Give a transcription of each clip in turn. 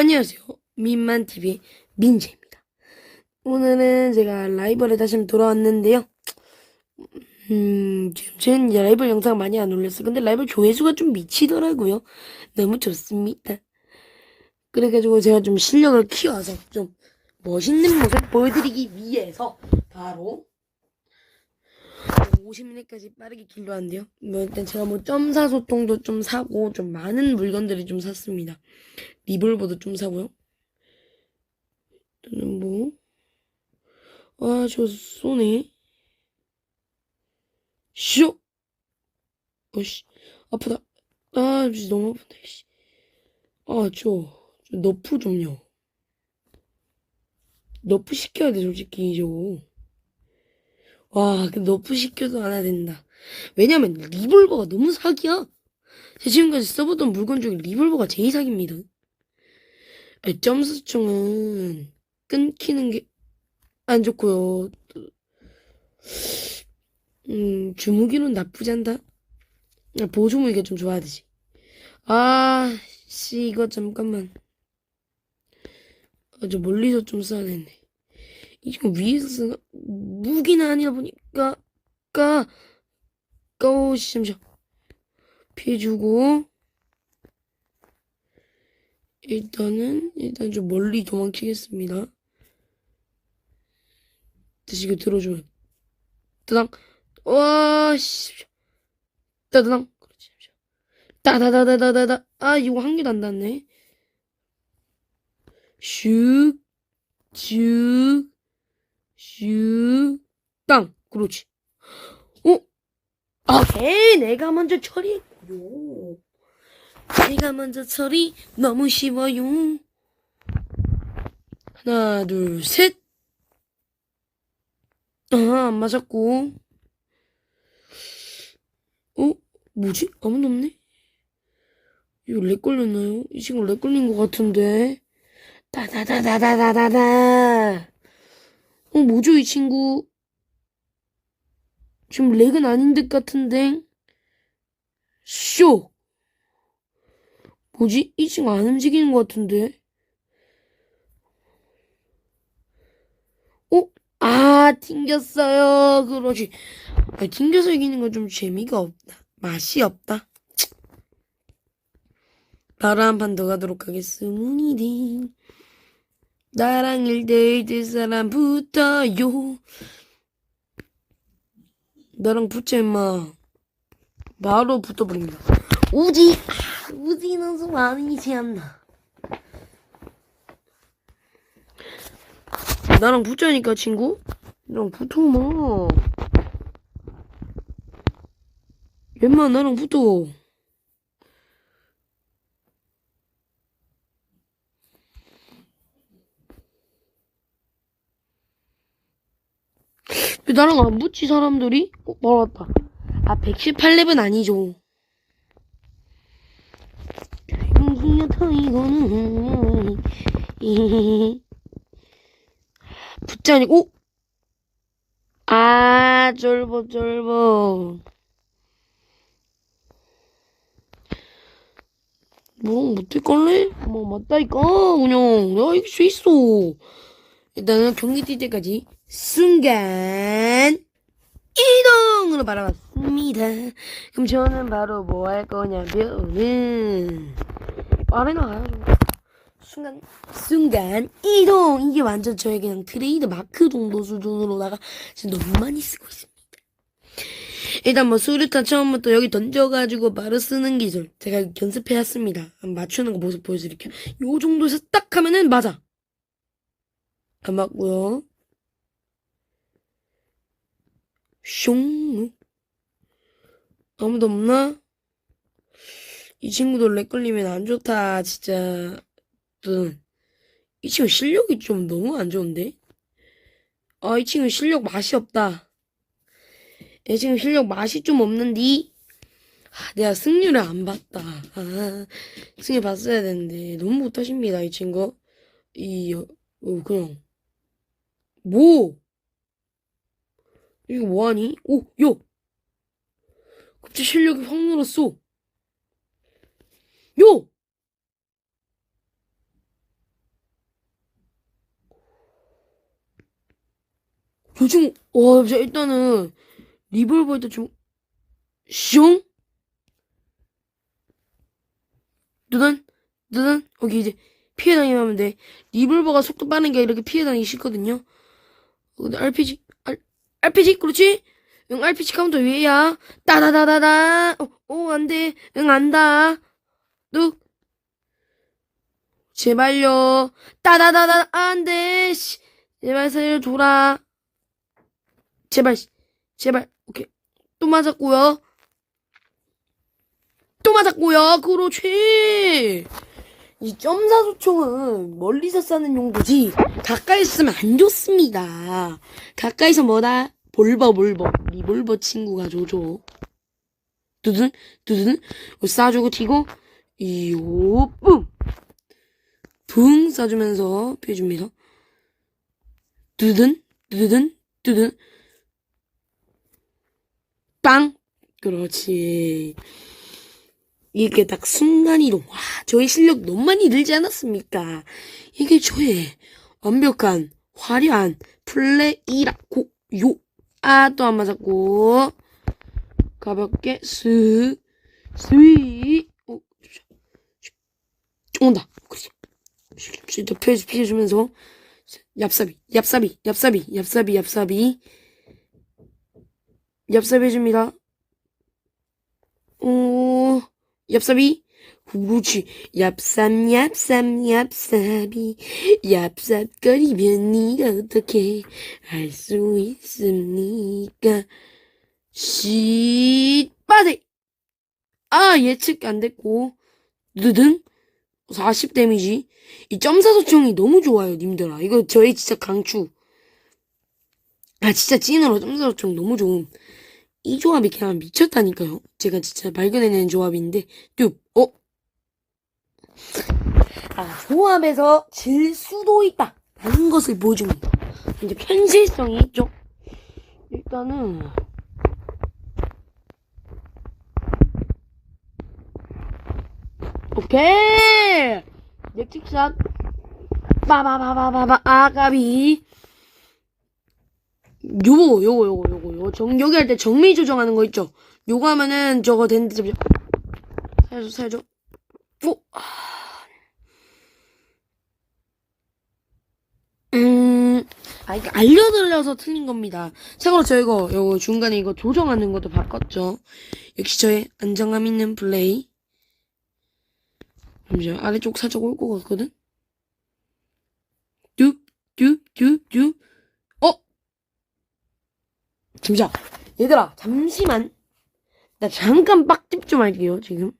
안녕하세요. 민만TV의 민재입니다. 오늘은 제가 라이벌에 다시 돌아왔는데요. 음, 지금 이제 라이벌 영상 많이 안 올렸어요. 근데 라이벌 조회수가 좀 미치더라고요. 너무 좋습니다. 그래가지고 제가 좀 실력을 키워서 좀 멋있는 모습 보여드리기 위해서 바로 50min까지 빠르게 한대요. 뭐 일단 제가 뭐 점사 소통도 좀 사고 좀 많은 물건들을 좀 샀습니다. 리볼버도 좀 사고요. 저는 뭐, 아, 저 쏘네. 쇼! 어씨, 아프다. 아, 너무 아프다, 씨. 아, 저, 저 너프 좀요. 너프 시켜야 돼, 솔직히, 저거. 와, 그 너프 시켜도 안 해야 된다. 왜냐면, 리볼버가 너무 사기야. 제가 지금까지 써보던 물건 중에 리볼버가 제일 사기입니다. 아니, 점수총은 끊기는 게 안 좋고요. 또, 음, 주무기는 나쁘지 않다. 아, 보조무기가 좀 좋아야 되지. 아, 씨, 이거 잠깐만. 아, 저 멀리서 좀 써야. 이 지금 위에서? 무기는 아니다 보니까, 까, 까오, 씨, 잠시만. 피해주고. 일단은 일단 좀 멀리 도망치겠습니다. 다시 이거 들어주면 따당 와씨 따다당 그렇지 따다다다다다다 아 이거 한 개도 안 닿네 슉슉 슉땅 그렇지 어? 아, 에이, 내가 먼저 처리했고요. 내가 먼저 처리 너무 쉬워요. 하나, 둘, 셋. 아, 안 맞았고. 어? 뭐지? 아무도 없네? 이거 렉 걸렸나요? 이 친구 렉 걸린 것 같은데. 따다다다다다다다. 어, 뭐죠, 이 친구? 지금 렉은 아닌 듯 같은데. 쇼! 뭐지? 이 친구 안 움직이는 것 같은데? 어? 아, 튕겼어요. 그러지. 아, 튕겨서 이기는 건 좀 재미가 없다. 맛이 없다. 바로 한 판 더 가도록 하겠습니다. 나랑 1대1될 사람 붙어요. 나랑 붙자, 임마. 바로 붙어버립니다. 우지! 아, 우지는 좀 아니지 않나. 나랑 붙자니까, 친구? 나랑 붙어, 마. 얘마, 나랑 붙어. 왜 나랑 안 붙지, 사람들이? 어, 멀었다. 아, 118렙은 아니죠. 용승이었다, 이거는. 붙자니, 오! 아, 쫄보, 쫄보. 뭐, 못할 걸래? 뭐, 맞다니까, 그냥. 내가 이길 수 있어. 일단은 경기 뛸 때까지 순간 이동으로 바라봤습니다. 그럼 저는 바로 뭐 할 거냐면은 가요. 순간 순간 이동 이게 완전 저의 그냥 트레이드 마크 정도 수준으로다가 지금 너무 많이 쓰고 있습니다. 일단 뭐 수류탄 처음부터 여기 던져가지고 바로 쓰는 기술 제가 연습해왔습니다. 맞추는 거 모습 보여드릴게요. 요 정도에서 딱 하면은 맞아. 안 맞고요. 숑. 아무도 없나? 이 친구도 렉 걸리면 안 좋다, 진짜. 음. 이 친구 실력이 좀 너무 안 좋은데? 아, 이 친구 실력 맛이 없다. 이 친구 실력 맛이 좀 없는디? 아, 내가 승률을 안 봤다. 아, 승률 봤어야 되는데. 너무 못하십니다, 이 친구. 이, 어, 어, 그냥. 뭐? 이거 뭐하니? 오, 요! 급제 실력이 확 늘었어. 요! 요즘, 와, 일단은, 리볼버 일단 좀, 슝? 누단? 누단? 여기 이제, 피해 다니면 돼. 리볼버가 속도 빠른 게 이렇게 피해 다니기 싫거든요. 근데 RPG, RPG? 그렇지? 응, RPG 카운터 위에야. 따다다다다. 어, 어, 안 돼. 응, 안다. 뚝. 제발요. 따다다다, 안 돼. 씨. 제발 살려줘라. 제발, 씨. 제발. 오케이. 또 맞았고요. 또 맞았고요. 그렇지. 이 점사소총은 멀리서 쏘는 용도지 가까이 쓰면 안 좋습니다. 가까이서 뭐다? 볼버 볼버 리볼버 친구가 조조 두둔 두둔 쏴주고 튀고 이요 뿡붕 쏴주면서 피해줍니다. 두둔 두둔 두둔 빵 그렇지. 이게 딱 순간이동. 와, 저의 실력 너무 많이 늘지 않았습니까? 이게 저의 완벽한, 화려한 플레이라고, 요. 아, 또 안 맞았고. 가볍게, 스, 스위. 어, 좀 온다. 그렇지. 진짜 피해, 피해주면서. 얍삽이, 얍삽이, 얍삽이, 얍삽이, 얍삽이. 얍삽이 해줍니다. 어, 얍삽이? 그렇지. 얍삽 얍삽 얍삽이. 얍삽거리면 네가 어떻게 할 수 있습니까? 씨빠세 아 예측 안 됐고. 드등 40 데미지. 이 점사소총이 너무 좋아요 님들아. 이거 저의 진짜 강추. 아 진짜 찐으로 점사소총 너무 좋음 이 조합이 그냥 미쳤다니까요. 제가 진짜 발견해낸 조합인데, 뚝, 어? 아, 조합에서 질 수도 있다. 라는 것을 보여줍니다. 이제 현실성이 있죠. 일단은, 오케이! 예측샷. 빠바바바바바, 아가비. 요거 요거 요거 요거 요거 정 여기 할때 정밀 조정하는 거 있죠? 요거 하면은 저거 되는데 잠시 살려줘 살려줘 오 아. 음, 아, 이거 알려드려서 틀린 겁니다. 참고로 저 이거, 요거 중간에 이거 조정하는 것도 바꿨죠. 역시 저의 안정감 있는 플레이. 잠시만, 아래쪽 살짝 올 것 같거든? 뚝, 뚝, 뚝, 뚝. 어? 잠시만. 얘들아, 잠시만. 나 잠깐 빡집 좀 할게요, 지금.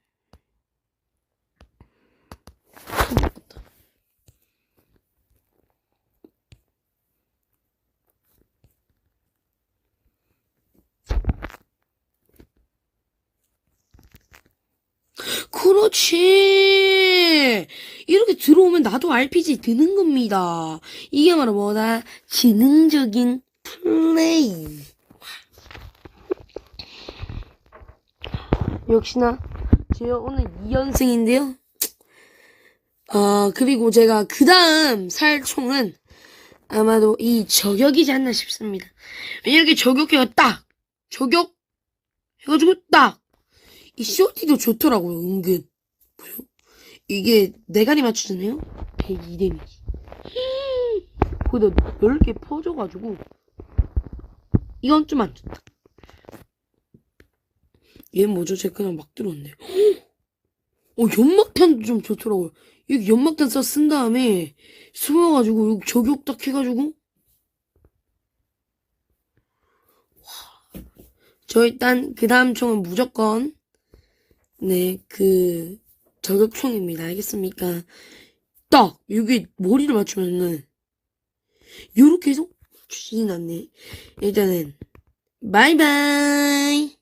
그렇지. 이렇게 들어오면 나도 RPG 드는 겁니다. 이게 바로 뭐다? 지능적인 플레이. 역시나 제가 오늘 2연승인데요. 어, 그리고 제가 그 다음 살 총은 아마도 이 저격이지 않나 싶습니다. 왜냐면 이렇게 저격해가 딱! 저격! 해가지고 딱! 이 쇼티도 좋더라고요, 은근. 이게 네가리 맞추잖아요? 102 데미지. 거기다 넓게 퍼져가지고 이건 좀 안 좋다. 얘는 뭐죠? 제가 그냥 막 들었는데. 어, 연막탄도 좀 좋더라고요. 여기 연막탄 써 쓴 다음에 숨어가지고 여기 저격 딱 해가지고 와. 저 일단 그 다음 총은 무조건 네, 그 저격총입니다. 알겠습니까? 딱 여기 머리를 맞추면은 요렇게 해서 주진이 않네. 일단은 바이바이